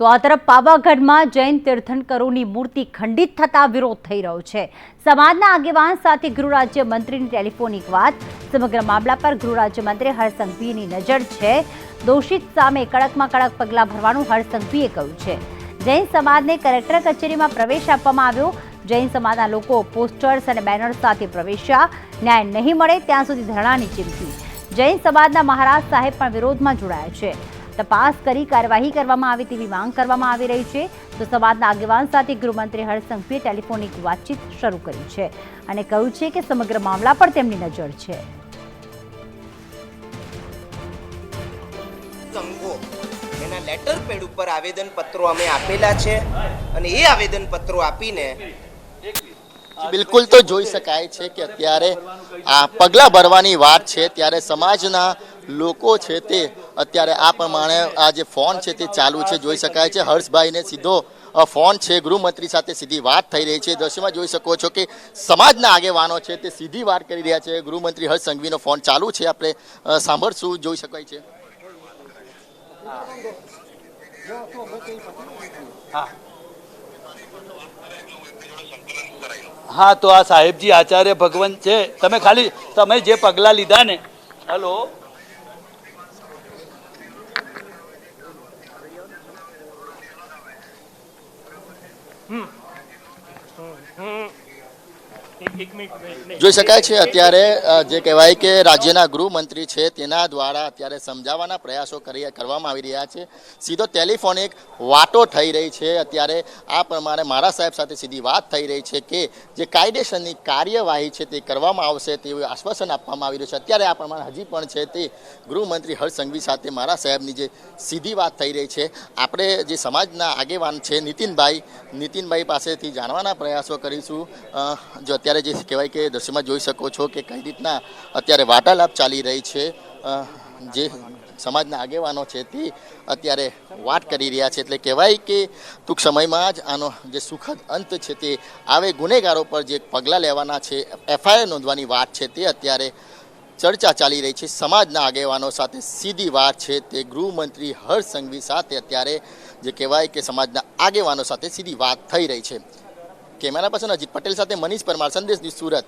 તો આ તરફ પાવાગઢમાં જૈન તીર્થંકરોની મૂર્તિ ખંડિત થતા વિરોધ થઈ રહ્યો છે. સમાજના આગેવાન સાથે ગૃહ રાજ્ય મંત્રીની ટેલિફોનિક વાત. સમગ્ર મામલા પર ગૃહ રાજ્ય મંત્રી હરસંઘવીની નજર છે. દોષિત સામે કડકમાં કડક પગલાં ભરવાનું હરસંઘવીએ કહ્યું છે. જૈન સમાજને કલેક્ટર કચેરીમાં પ્રવેશ આપવામાં આવ્યો. જૈન સમાજના લોકો પોસ્ટર્સ અને બેનર્સ સાથે પ્રવેશ્યા. ન્યાય નહીં મળે ત્યાં સુધી ધરણાની ચીમકી. જૈન સમાજના મહારાજ સાહેબ પણ વિરોધમાં જોડાયા છે. તપાસ કરી કાર્યવાહી કરવામાં આવે તેવી માંગ કરવામાં આવી રહી છે. તો સમાજના આગેવાન સાથે ગૃહમંત્રી હર્ષ ટેલિફોનિક વાતચીત શરૂ કરી છે અને કહ્યું છે કે સમગ્ર મામલા પર તેમની નજર છે. એના લેટર પેડ ઉપર આવેદન પત્રો અમે આપેલા છે અને એ આવેદન પત્રો આપીને બિલકુલ તો જોઈ શકાય છે કે અત્યારે આ પગલાં ભરવાની વાત છે. ત્યારે સમાજના લોકો છે તે અત્યારે આ પ્રમાણે આ જે ફોન છે તે ચાલુ છે, જોઈ શકાય છે. હર્ષભાઈને સીધો ફોન છે, ગૃહમંત્રી સાથે સીધી વાત થઈ રહી છે. દ્રશ્યમાં જોઈ શકો છો કે સમાજના આગેવાનો છે તે સીધી વાત કરી રહ્યા છે. ગૃહમંત્રી હર્ષ સંઘવીનો ફોન ચાલુ છે આપણે સાંભળશું, જોઈ શકાય છે. હા, તો આ સાહેબજી આચાર્ય ભગવંત છે. તમે ખાલી, તમે જે પગલાં લીધા ને હલો? 嗯。嗯嗯。જોઈ શકાય છે, અત્યારે જે કહેવાય કે રાજ્યના ગૃહમંત્રી છે, તેના દ્વારા અત્યારે સમજાવવાના પ્રયાસો કરી કરવામાં આવી રહ્યા છે. સીધો ટેલિફોનિક વાતો થઈ રહી છે, અત્યારે આ પ્રમાણે મારા સાહેબ સાથે સીધી વાત થઈ રહી છે કે જે કાયદેસરની કાર્યવાહી છે તે કરવામાં આવશે તેવું આશ્વાસન આપવામાં આવી રહ્યું છે. અત્યારે આ પ્રમાણે હજી પણ છે તે ગૃહમંત્રી હર્ષ સંઘવી સાથે મારા સાહેબની જે સીધી વાત થઈ રહી છે. આપણે જે સમાજના આગેવાન છે નીતિનભાઈ નીતિનભાઈ પાસેથી જાણવાના પ્રયાસો કરીશું. જો અત્યારે જે કહેવાય કે દ્રશ્યમાં જોઈ શકો છો કે કઈ રીતના અત્યારે વાર્તાલાપ ચાલી રહી છે. જે સમાજના આગેવાનો છે તે અત્યારે વાત કરી રહ્યા છે. એટલે કહેવાય કે ટૂંક સમયમાં જ આનો જે સુખદ અંત છે તે આવે. ગુનેગારો પર જે પગલાં લેવાના છે, એફઆઈઆર નોંધવાની વાત છે તે અત્યારે ચર્ચા ચાલી રહી છે. સમાજના આગેવાનો સાથે સીધી વાત છે તે ગૃહમંત્રી હર્ષ સંઘવી સાથે અત્યારે જે કહેવાય કે સમાજના આગેવાનો સાથે સીધી વાત થઈ રહી છે. કેમેરા પર્સન અજીત પટેલ સાથે મનીષ પરમાર સંદેશ સુરત.